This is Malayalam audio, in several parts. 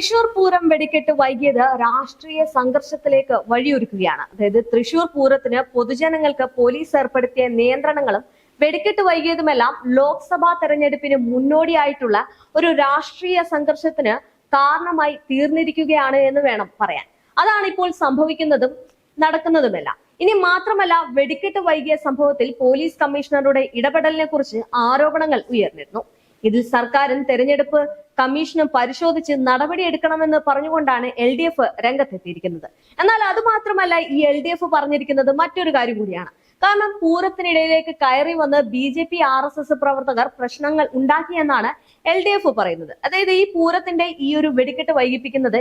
തൃശൂർ പൂരം വെടിക്കെട്ട് വൈകിയത് രാഷ്ട്രീയ സംഘർഷത്തിലേക്ക് വഴിയൊരുക്കുകയാണ്. അതായത് തൃശൂർ പൂരത്തിന് പൊതുജനങ്ങൾക്ക് പോലീസ് ഏർപ്പെടുത്തിയ നിയന്ത്രണങ്ങളും വെടിക്കെട്ട് വൈകിയതുമെല്ലാം ലോക്സഭാ തെരഞ്ഞെടുപ്പിന് മുന്നോടിയായിട്ടുള്ള ഒരു രാഷ്ട്രീയ സംഘർഷത്തിന് കാരണമായി തീർന്നിരിക്കുകയാണ് എന്ന് വേണം പറയാൻ. അതാണ് ഇപ്പോൾ സംഭവിക്കുന്നതും നടക്കുന്നതുമെല്ലാം. ഇനി മാത്രമല്ല വെടിക്കെട്ട് വൈകിയ സംഭവത്തിൽ പോലീസ് കമ്മീഷണറുടെ ഇടപെടലിനെ കുറിച്ച് ആരോപണങ്ങൾ ഉയർന്നിരുന്നു. ഇതിൽ സർക്കാരും തെരഞ്ഞെടുപ്പ് കമ്മീഷനും പരിശോധിച്ച് നടപടിയെടുക്കണമെന്ന് പറഞ്ഞുകൊണ്ടാണ് എൽ ഡി എഫ് രംഗത്തെത്തിയിരിക്കുന്നത്. എന്നാൽ അത് മാത്രമല്ല ഈ എൽ ഡി എഫ് പറഞ്ഞിരിക്കുന്നത് മറ്റൊരു കാര്യം കൂടിയാണ്. കാരണം പൂരത്തിനിടയിലേക്ക് കയറി വന്ന് B J P R S S പ്രവർത്തകർ പ്രശ്നങ്ങൾ ഉണ്ടാക്കിയെന്നാണ് എൽ ഡി എഫ് പറയുന്നത്. അതായത് ഈ പൂരത്തിന്റെ ഈ ഒരു വെടിക്കെട്ട് വൈകിപ്പിക്കുന്നത്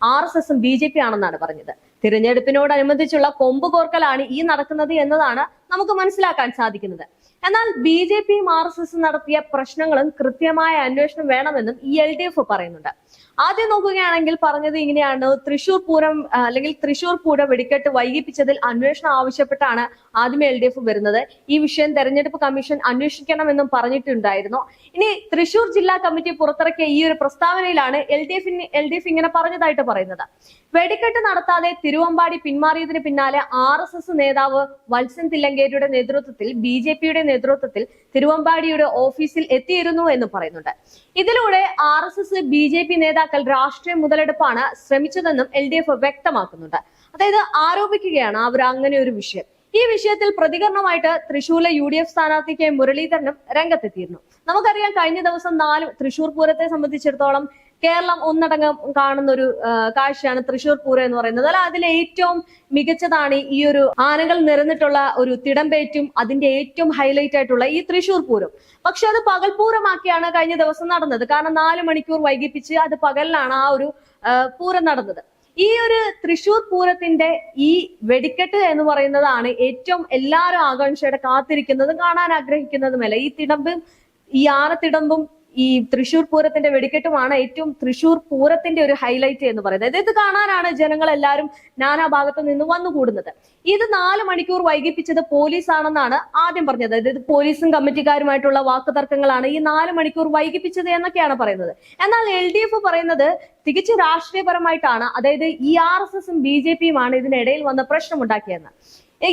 ആർ എസ് എസും ബി ജെ പി ആണെന്നാണ് പറഞ്ഞത്. തിരഞ്ഞെടുപ്പിനോടനുബന്ധിച്ചുള്ള കൊമ്പ് കോർക്കലാണ് ഈ നടക്കുന്നത് എന്നതാണ് നമുക്ക് മനസ്സിലാക്കാൻ സാധിക്കുന്നത്. എന്നാൽ ബി ജെ പിയും ആർ എസ് എസും നടത്തിയ പ്രശ്നങ്ങളും കൃത്യമായ അന്വേഷണം വേണമെന്നും ഈ എൽ ഡി എഫ് പറയുന്നുണ്ട്. ആദ്യം നോക്കുകയാണെങ്കിൽ പറഞ്ഞത് ഇങ്ങനെയാണ്. തൃശൂർ പൂരം അല്ലെങ്കിൽ തൃശൂർ പൂരം വെടിക്കെട്ട് വൈകിപ്പിച്ചതിൽ അന്വേഷണം ആവശ്യപ്പെട്ടാണ് ആദ്യം എൽ ഡി എഫ് വരുന്നത്. ഈ വിഷയം തെരഞ്ഞെടുപ്പ് കമ്മീഷൻ അന്വേഷിക്കണമെന്നും പറഞ്ഞിട്ടുണ്ടായിരുന്നു. ഇനി തൃശൂർ ജില്ലാ കമ്മിറ്റി പുറത്തിറക്കിയ ഈ ഒരു പ്രസ്താവനയിലാണ് എൽ ഡി എഫിന് എൽ ഡി എഫ് ഇങ്ങനെ പറഞ്ഞതായിട്ട് പറയുന്നത്. വെടിക്കെട്ട് നടത്താതെ തിരുവമ്പാടി പിന്മാറിയതിന് പിന്നാലെ ആർ എസ് എസ് നേതാവ് വത്സൻ തില്ലങ്കേരിയുടെ നേതൃത്വത്തിൽ ബി ജെ പിയുടെ നേതൃത്വത്തിൽ തിരുവമ്പാടിയുടെ ഓഫീസിൽ എത്തിയിരുന്നു എന്ന് പറയുന്നുണ്ട്. ഇതിലൂടെ R S S B J P നേതാക്കൾ രാഷ്ട്രീയ മുതലെടുപ്പാണ് ശ്രമിച്ചതെന്നും എൽ ഡി എഫ് വ്യക്തമാക്കുന്നുണ്ട്. അതായത് ആരോപിക്കുകയാണ് അവർ അങ്ങനെ ഒരു വിഷയം. ഈ വിഷയത്തിൽ പ്രതികരണമായിട്ട് തൃശൂരിലെ യു ഡി എഫ് സ്ഥാനാർത്ഥി കെ മുരളീധരനും രംഗത്തെത്തിയിരുന്നു. നമുക്കറിയാം കഴിഞ്ഞ ദിവസം നാല് തൃശൂർ പൂരത്തെ സംബന്ധിച്ചിടത്തോളം കേരളം ഒന്നടങ്കം കാണുന്ന ഒരു കാഴ്ചയാണ് തൃശൂർ പൂരം എന്ന് പറയുന്നത്. അല്ല അതിലെ ഏറ്റവും മികച്ചതാണ് ഈ ഒരു ആനകൾ നിറഞ്ഞിട്ടുള്ള ഒരു തിടമ്പേറ്റും അതിന്റെ ഏറ്റവും ഹൈലൈറ്റ് ആയിട്ടുള്ള ഈ തൃശൂർ പൂരം. പക്ഷെ അത് പകൽപൂരമാക്കിയാണ് കഴിഞ്ഞ ദിവസം നടന്നത്. കാരണം നാല് മണിക്കൂർ വൈകിപ്പിച്ച് അത് പകലിലാണ് ആ ഒരു പൂരം നടന്നത്. ഈ ഒരു തൃശൂർ പൂരത്തിന്റെ ഈ വെടിക്കെട്ട് എന്ന് പറയുന്നതാണ് ഏറ്റവും എല്ലാവരും ആകാംക്ഷയുടെ കാത്തിരിക്കുന്നതും കാണാൻ ആഗ്രഹിക്കുന്നതുമല്ല. ഈ തിടമ്പും ഈ ആനത്തിടമ്പും ഈ തൃശൂർ പൂരത്തിന്റെ വെടിക്കെട്ടുമാണ് ഏറ്റവും തൃശൂർ പൂരത്തിന്റെ ഒരു ഹൈലൈറ്റ് എന്ന് പറയുന്നത്. ഇത് കാണാനാണ് ജനങ്ങൾ എല്ലാവരും നാനാ ഭാഗത്തു നിന്ന് വന്നുകൂടുന്നത്. ഇത് നാല് മണിക്കൂർ വൈകിപ്പിച്ചത് പോലീസ് ആണെന്നാണ് ആദ്യം പറഞ്ഞത്. അതായത് പോലീസും കമ്മിറ്റിക്കാരുമായിട്ടുള്ള വാക്കുതർക്കങ്ങളാണ് ഈ നാല് മണിക്കൂർ വൈകിപ്പിച്ചത് എന്നൊക്കെയാണ് പറയുന്നത്. എന്നാൽ എൽ ഡി എഫ് പറയുന്നത് തികച്ചും രാഷ്ട്രീയപരമായിട്ടാണ്. അതായത് ഇ ആർ എസ് എസും ബി ജെ പിയുമാണ് ഇതിനിടയിൽ വന്ന പ്രശ്നമുണ്ടാക്കിയെന്ന്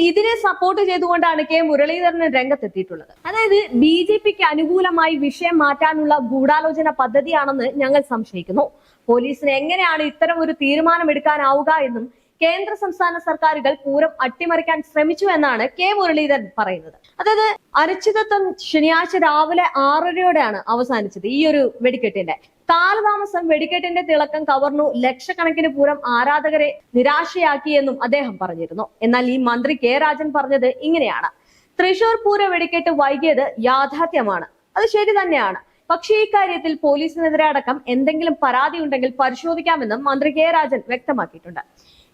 ഇതിനെ സപ്പോർട്ട് ചെയ്തുകൊണ്ടാണ് കെ മുരളീധരൻ രംഗത്തെത്തിയിട്ടുള്ളത്. അതായത് ബി ജെ പിക്ക് അനുകൂലമായി വിഷയം മാറ്റാനുള്ള ഗൂഢാലോചന പദ്ധതിയാണെന്ന് ഞങ്ങൾ സംശയിക്കുന്നു. പോലീസിന് എങ്ങനെയാണ് ഇത്തരം ഒരു തീരുമാനം എടുക്കാനാവുക എന്നും കേന്ദ്ര സംസ്ഥാന സർക്കാരുകൾ പൂരം അട്ടിമറിക്കാൻ ശ്രമിച്ചു എന്നാണ് കെ മുരളീധരൻ പറയുന്നത്. അതായത് അനിശ്ചിതത്വം ശനിയാഴ്ച രാവിലെ ആറരയോടെയാണ് അവസാനിച്ചത് ഈ ഒരു വെടിക്കെട്ടിന്റെ. കാലതാമസം വെടിക്കെട്ടിന്റെ തിളക്കം കവർന്നു ലക്ഷക്കണക്കിന് പൂരം ആരാധകരെ നിരാശയാക്കിയെന്നും അദ്ദേഹം പറഞ്ഞിരുന്നു. എന്നാൽ ഈ മന്ത്രി കെ രാജൻ പറഞ്ഞത് ഇങ്ങനെയാണ്. തൃശൂർ പൂര വെടിക്കെട്ട് വൈകിയത് യാഥാർത്ഥ്യമാണ്. അത് ശരി തന്നെയാണ്. പക്ഷേ ഈ കാര്യത്തിൽ പോലീസിനെതിരെ അടക്കം എന്തെങ്കിലും പരാതി ഉണ്ടെങ്കിൽ പരിശോധിക്കാമെന്നും മന്ത്രി കെ രാജൻ വ്യക്തമാക്കിയിട്ടുണ്ട്.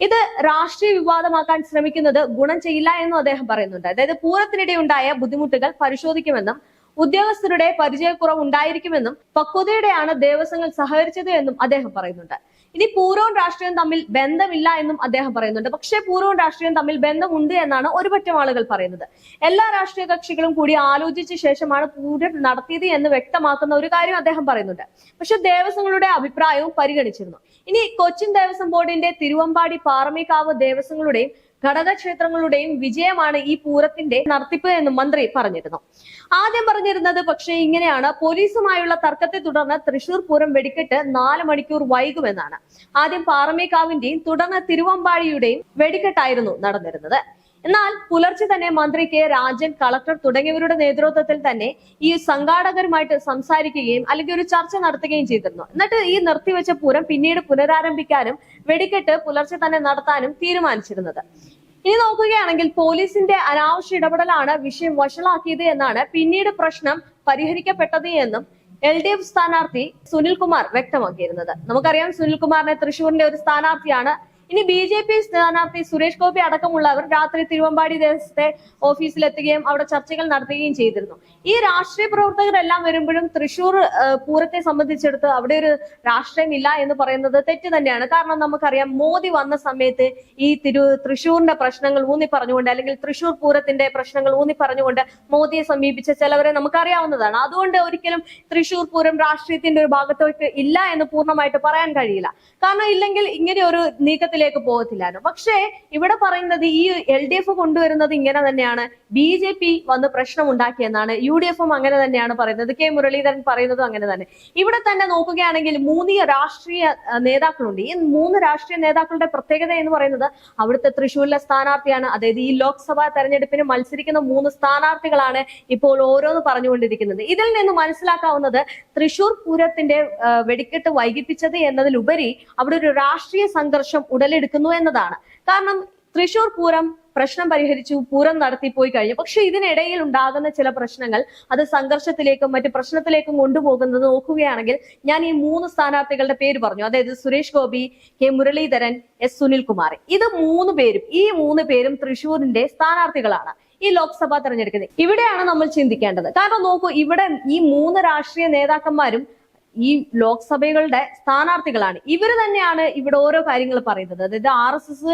ഇത് രാഷ്ട്രീയ വിവാദമാക്കാൻ ശ്രമിക്കുന്നത് ഗുണം ചെയ്യില്ല എന്നും അദ്ദേഹം പറയുന്നുണ്ട്. അതായത് പൂരത്തിനിടെ ഉണ്ടായ ബുദ്ധിമുട്ടുകൾ പരിശോധിക്കുമെന്നും ഉദ്യോഗസ്ഥരുടെ പരിചയക്കുറവ് ഉണ്ടായിരിക്കുമെന്നും പക്വതയോടെയാണ് ദേവസ്വങ്ങൾ സഹകരിച്ചത് എന്നും അദ്ദേഹം പറയുന്നുണ്ട്. ഇനി പൂരവും രാഷ്ട്രീയവും തമ്മിൽ ബന്ധമില്ല എന്നും അദ്ദേഹം പറയുന്നുണ്ട്. പക്ഷേ പൂരവും രാഷ്ട്രീയവും തമ്മിൽ ബന്ധമുണ്ട് എന്നാണ് ഒരുപറ്റം ആളുകൾ പറയുന്നത്. എല്ലാ രാഷ്ട്രീയ കക്ഷികളും കൂടി ആലോചിച്ച ശേഷമാണ് പൂരം നടത്തിയത് എന്ന് വ്യക്തമാക്കുന്ന ഒരു കാര്യം അദ്ദേഹം പറയുന്നുണ്ട്. പക്ഷെ ദേവസ്വങ്ങളുടെ അഭിപ്രായവും പരിഗണിച്ചിരുന്നു. ഇനി കൊച്ചിൻ ദേവസ്വം ബോർഡിന്റെ തിരുവമ്പാടി പാറമേക്കാവ് ദേവസ്വങ്ങളുടെയും ഘടകക്ഷേത്രങ്ങളുടെയും വിജയമാണ് ഈ പൂരത്തിന്റെ നടത്തിപ്പ് എന്ന് മന്ത്രി പറഞ്ഞിരുന്നു. ആദ്യം പറഞ്ഞിരുന്നത് പക്ഷേ ഇങ്ങനെയാണ്. പോലീസുമായുള്ള തർക്കത്തെ തുടർന്ന് തൃശൂർ പൂരം വെടിക്കെട്ട് നാല് മണിക്കൂർ വൈകുമെന്നാണ്. ആദ്യം പാറമേക്കാവിന്റെയും തുടർന്ന് തിരുവമ്പാടിയുടെയും വെടിക്കെട്ടായിരുന്നു നടന്നിരുന്നത്. എന്നാൽ പുലർച്ചെ തന്നെ മന്ത്രി കെ രാജൻ കളക്ടർ തുടങ്ങിയവരുടെ നേതൃത്വത്തിൽ തന്നെ ഈ സംഘാടകരുമായിട്ട് സംസാരിക്കുകയും അല്ലെങ്കിൽ ഒരു ചർച്ച നടത്തുകയും ചെയ്തിരുന്നു. എന്നിട്ട് ഈ നിർത്തിവെച്ച പൂരം പിന്നീട് പുനരാരംഭിക്കാനും വെടിക്കെട്ട് പുലർച്ചെ തന്നെ നടത്താനും തീരുമാനിച്ചിരുന്നത്. ഇനി നോക്കുകയാണെങ്കിൽ പോലീസിന്റെ അനാവശ്യ ഇടപെടലാണ് വിഷയം വഷളാക്കിയത് എന്നാണ് പിന്നീട് പ്രശ്നം പരിഹരിക്കപ്പെട്ടത് എന്നും എൽ ഡി എഫ് സ്ഥാനാർത്ഥി സുനിൽകുമാർ വ്യക്തമാക്കിയിരുന്നത്. നമുക്കറിയാം സുനിൽകുമാറിനെ തൃശൂരിന്റെ ഒരു സ്ഥാനാർത്ഥിയാണ് ഇനി ബി ജെ പി സ്ഥാനാർത്ഥി സുരേഷ് ഗോപി അടക്കമുള്ളവർ രാത്രി തിരുവമ്പാടി ദേശത്തെ ഓഫീസിലെത്തുകയും അവിടെ ചർച്ചകൾ നടത്തുകയും ചെയ്തിരുന്നു. ഈ രാഷ്ട്രീയ പ്രവർത്തകരെല്ലാം വരുമ്പോഴും തൃശൂർ പൂരത്തെ സംബന്ധിച്ചെടുത്ത് അവിടെ ഒരു രാഷ്ട്രീയമില്ല എന്ന് പറയുന്നത് തെറ്റ് തന്നെയാണ്. കാരണം നമുക്കറിയാം മോദി വന്ന സമയത്ത് ഈ തിരു തൃശൂരിന്റെ പ്രശ്നങ്ങൾ ഊന്നി പറഞ്ഞുകൊണ്ട് അല്ലെങ്കിൽ തൃശൂർ പൂരത്തിന്റെ പ്രശ്നങ്ങൾ ഊന്നി പറഞ്ഞുകൊണ്ട് മോദിയെ സമീപിച്ച ചിലവരെ നമുക്കറിയാവുന്നതാണ്. അതുകൊണ്ട് ഒരിക്കലും തൃശൂർ പൂരം രാഷ്ട്രീയത്തിന്റെ ഒരു ഭാഗത്തേക്ക് ഇല്ല എന്ന് പൂർണമായിട്ട് പറയാൻ കഴിയില്ല. കാരണം ഇല്ലെങ്കിൽ ഇങ്ങനെ ഒരു നീക്കത്തിലേക്ക് പോകത്തില്ലായിരുന്നു. പക്ഷേ ഇവിടെ പറയുന്നത് ഈ എൽ ഡി എഫ് കൊണ്ടുവരുന്നത് ഇങ്ങനെ തന്നെയാണ്. ബി ജെ പി വന്ന് പ്രശ്നം ഉണ്ടാക്കിയെന്നാണ് യു ഡി എഫും അങ്ങനെ തന്നെയാണ് പറയുന്നത്. കെ മുരളീധരൻ പറയുന്നതും അങ്ങനെ തന്നെ. ഇവിടെ തന്നെ നോക്കുകയാണെങ്കിൽ മൂന്ന് രാഷ്ട്രീയ നേതാക്കളുണ്ട്. ഈ മൂന്ന് രാഷ്ട്രീയ നേതാക്കളുടെ പ്രത്യേകത എന്ന് പറയുന്നത് അവിടുത്തെ തൃശ്ശൂരിലെ സ്ഥാനാർത്ഥിയാണ്. അതായത് ഈ ലോക്സഭാ തെരഞ്ഞെടുപ്പിന് മത്സരിക്കുന്ന മൂന്ന് സ്ഥാനാർത്ഥികളാണ് ഇപ്പോൾ ഓരോന്ന് പറഞ്ഞുകൊണ്ടിരിക്കുന്നത്. ഇതിൽ നിന്ന് മനസ്സിലാക്കാവുന്നത് തൃശൂർ പൂരത്തിന്റെ വെടിക്കെട്ട് വൈകിപ്പിച്ചത് എന്നതിലുപരി അവിടെ ഒരു രാഷ്ട്രീയ സംഘർഷം ഉടലെടുക്കുന്നു എന്നതാണ്. കാരണം തൃശൂർ പൂരം പ്രശ്നം പരിഹരിച്ചു പൂരം നടത്തിപ്പോയി കഴിഞ്ഞു. പക്ഷെ ഇതിനിടയിൽ ഉണ്ടാകുന്ന ചില പ്രശ്നങ്ങൾ അത് സംഘർഷത്തിലേക്കും മറ്റു പ്രശ്നത്തിലേക്കും കൊണ്ടുപോകുന്നത് നോക്കുകയാണെങ്കിൽ ഞാൻ ഈ മൂന്ന് സ്ഥാനാർത്ഥികളുടെ പേര് പറഞ്ഞു. അതായത് സുരേഷ് ഗോപി കെ മുരളീധരൻ എസ് സുനിൽകുമാർ. ഇത് മൂന്ന് പേരും ഈ മൂന്ന് പേരും തൃശൂരിന്റെ സ്ഥാനാർത്ഥികളാണ് ഈ ലോക്സഭ തെരഞ്ഞെടുക്കുന്നത്. ഇവിടെയാണ് നമ്മൾ ചിന്തിക്കേണ്ടത്. കാരണം നോക്കൂ ഇവിടെ ഈ മൂന്ന് രാഷ്ട്രീയ നേതാക്കന്മാരും ഈ ലോക്സഭകളുടെ സ്ഥാനാർത്ഥികളാണ്. ഇവർ തന്നെയാണ് ഇവിടെ ഓരോ കാര്യങ്ങൾ പറയുന്നത്. അതായത് ആർ എസ് എസ്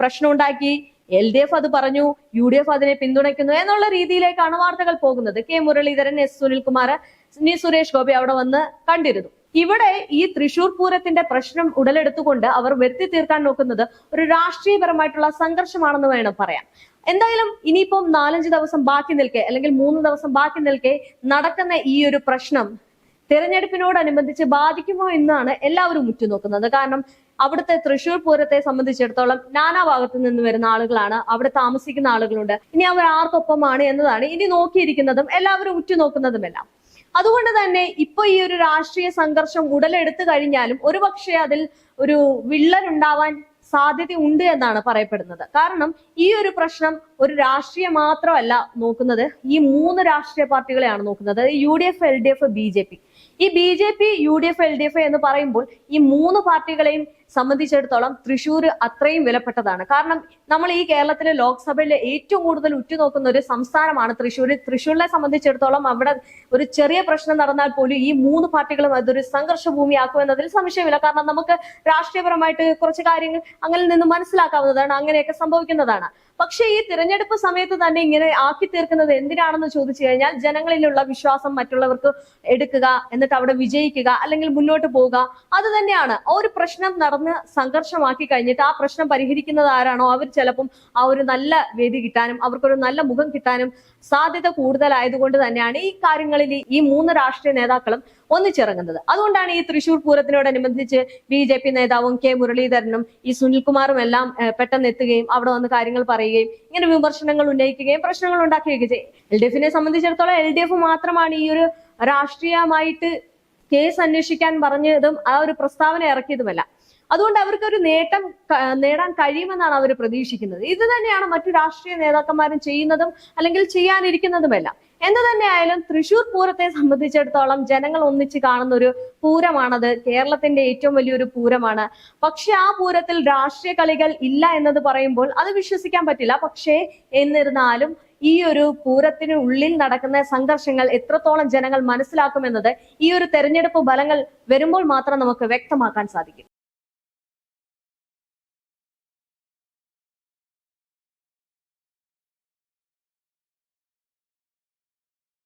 പ്രശ്നം ഉണ്ടാക്കി എൽ ഡി എഫ് അത് പറഞ്ഞു യു ഡി എഫ് അതിനെ പിന്തുണയ്ക്കുന്നു എന്നുള്ള രീതിയിലേക്കാണ് വാർത്തകൾ പോകുന്നത്. കെ മുരളീധരൻ എസ് സുനിൽകുമാർ ഇനി സുരേഷ് ഗോപി അവിടെ വന്ന് കണ്ടിരുന്നു. ഇവിടെ ഈ തൃശൂർ പൂരത്തിന്റെ പ്രശ്നം ഉടലെടുത്തുകൊണ്ട് അവർ വരുത്തി തീർക്കാൻ നോക്കുന്നത് ഒരു രാഷ്ട്രീയപരമായിട്ടുള്ള സംഘർഷമാണെന്ന് വേണം പറയാം എന്തായാലും ഇനിയിപ്പം നാലഞ്ച് ദിവസം ബാക്കി നിൽക്കെ അല്ലെങ്കിൽ മൂന്ന് ദിവസം ബാക്കി നിൽക്കെ നടക്കുന്ന ഈ ഒരു പ്രശ്നം തെരഞ്ഞെടുപ്പിനോടനുബന്ധിച്ച് ബാധിക്കുമോ എന്നാണ് എല്ലാവരും ഉറ്റുനോക്കുന്നത്. കാരണം അവിടുത്തെ തൃശൂർ പൂരത്തെ സംബന്ധിച്ചിടത്തോളം നാനാ ഭാഗത്തു നിന്ന് വരുന്ന ആളുകളാണ് അവിടെ താമസിക്കുന്ന ആളുകളുണ്ട്. ഇനി അവർ ആർക്കൊപ്പമാണ് എന്നതാണ് ഇനി നോക്കിയിരിക്കുന്നതും എല്ലാവരും ഉറ്റുനോക്കുന്നതുമെല്ലാം. അതുകൊണ്ട് തന്നെ ഇപ്പൊ ഈ ഒരു രാഷ്ട്രീയ സംഘർഷം ഉടലെടുത്തു കഴിഞ്ഞാലും ഒരുപക്ഷെ അതിൽ ഒരു വിള്ളലുണ്ടാവാൻ സാധ്യത ഉണ്ട് എന്നാണ് പറയപ്പെടുന്നത്. കാരണം ഈ ഒരു പ്രശ്നം ഒരു രാഷ്ട്രീയ മാത്രമല്ല നോക്കുന്നത്. ഈ മൂന്ന് രാഷ്ട്രീയ പാർട്ടികളെയാണ് നോക്കുന്നത്. U D F L D F B J P. ഈ B J P U D F L D F എന്ന് പറയുമ്പോൾ ഈ മൂന്ന് പാർട്ടികളെയും സംബന്ധിച്ചിടത്തോളം തൃശ്ശൂർ അത്രയും വിലപ്പെട്ടതാണ്. കാരണം നമ്മൾ ഈ കേരളത്തിലെ ലോക്സഭയിലെ ഏറ്റവും കൂടുതൽ ഉറ്റുനോക്കുന്ന ഒരു സംസ്ഥാനമാണ് തൃശ്ശൂർ തൃശ്ശൂരിനെ സംബന്ധിച്ചിടത്തോളം അവിടെ ഒരു ചെറിയ പ്രശ്നം നടന്നാൽ പോലും ഈ മൂന്ന് പാർട്ടികളും അതൊരു സംഘർഷ ഭൂമിയാക്കും എന്നതിൽ സംശയമില്ല. കാരണം നമുക്ക് രാഷ്ട്രീയപരമായിട്ട് കുറച്ച് കാര്യങ്ങൾ അങ്ങനെ നിന്ന് മനസ്സിലാക്കാവുന്നതാണ് അങ്ങനെയൊക്കെ സംഭവിക്കുന്നതാണ്. പക്ഷേ ഈ തിരഞ്ഞെടുപ്പ് സമയത്ത് തന്നെ ഇങ്ങനെ ആക്കി തീർക്കുന്നത് എന്തിനാണെന്ന് ചോദിച്ചു കഴിഞ്ഞാൽ ജനങ്ങളിലുള്ള വിശ്വാസം മറ്റുള്ളവർക്ക് എടുക്കുക എന്നിട്ട് അവിടെ വിജയിക്കുക അല്ലെങ്കിൽ മുന്നോട്ട് പോവുക. അത് തന്നെയാണ്. ആ ഒരു പ്രശ്നം സംഘർഷമാക്കി കഴിഞ്ഞിട്ട് ആ പ്രശ്നം പരിഹരിക്കുന്നത് ആരാണോ അവർ ചിലപ്പം ആ ഒരു നല്ല വേദി കിട്ടാനും അവർക്കൊരു നല്ല മുഖം കിട്ടാനും സാധ്യത കൂടുതലായതുകൊണ്ട് തന്നെയാണ് ഈ കാര്യങ്ങളിൽ ഈ മൂന്ന് രാഷ്ട്രീയ നേതാക്കളും ഒന്നിച്ചിറങ്ങുന്നത്. അതുകൊണ്ടാണ് ഈ തൃശൂർ പൂരത്തിനോടനുബന്ധിച്ച് ബി ജെ പി നേതാവും കെ മുരളീധരനും ഈ സുനിൽകുമാറും എല്ലാം പെട്ടെന്ന് എത്തുകയും അവിടെ വന്ന് കാര്യങ്ങൾ പറയുകയും ഇങ്ങനെ വിമർശനങ്ങൾ ഉന്നയിക്കുകയും പ്രശ്നങ്ങൾ ഉണ്ടാക്കുകയൊക്കെ ചെയ്യും. എൽ ഡി എഫിനെ സംബന്ധിച്ചിടത്തോളം എൽ ഡി എഫ് മാത്രമാണ് ഈ ഒരു രാഷ്ട്രീയമായിട്ട് കേസ് അന്വേഷിക്കാൻ പറഞ്ഞതും ആ ഒരു പ്രസ്താവന ഇറക്കിയതുമല്ല. അതുകൊണ്ട് അവർക്ക് ഒരു നേട്ടം നേടാൻ കഴിയുമെന്നാണ് അവർ പ്രതീക്ഷിക്കുന്നത്. ഇത് തന്നെയാണ് മറ്റു രാഷ്ട്രീയ നേതാക്കന്മാരും ചെയ്യുന്നതും അല്ലെങ്കിൽ ചെയ്യാനിരിക്കുന്നതുമെല്ലാം. എന്ത് തന്നെയായാലും തൃശൂർ പൂരത്തെ സംബന്ധിച്ചിടത്തോളം ജനങ്ങൾ ഒന്നിച്ച് കാണുന്ന ഒരു പൂരമാണത്. കേരളത്തിന്റെ ഏറ്റവും വലിയൊരു പൂരമാണ്. പക്ഷെ ആ പൂരത്തിൽ രാഷ്ട്രീയ കളികൾ ഇല്ല എന്നത് പറയുമ്പോൾ അത് വിശ്വസിക്കാൻ പറ്റില്ല. പക്ഷേ എന്നിരുന്നാലും ഈ ഒരു പൂരത്തിന് ഉള്ളിൽ നടക്കുന്ന സംഘർഷങ്ങൾ എത്രത്തോളം ജനങ്ങൾ മനസ്സിലാക്കുമെന്നത് ഈ ഒരു തെരഞ്ഞെടുപ്പ് ഫലങ്ങൾ വരുമ്പോൾ മാത്രം നമുക്ക് വ്യക്തമാക്കാൻ സാധിക്കും.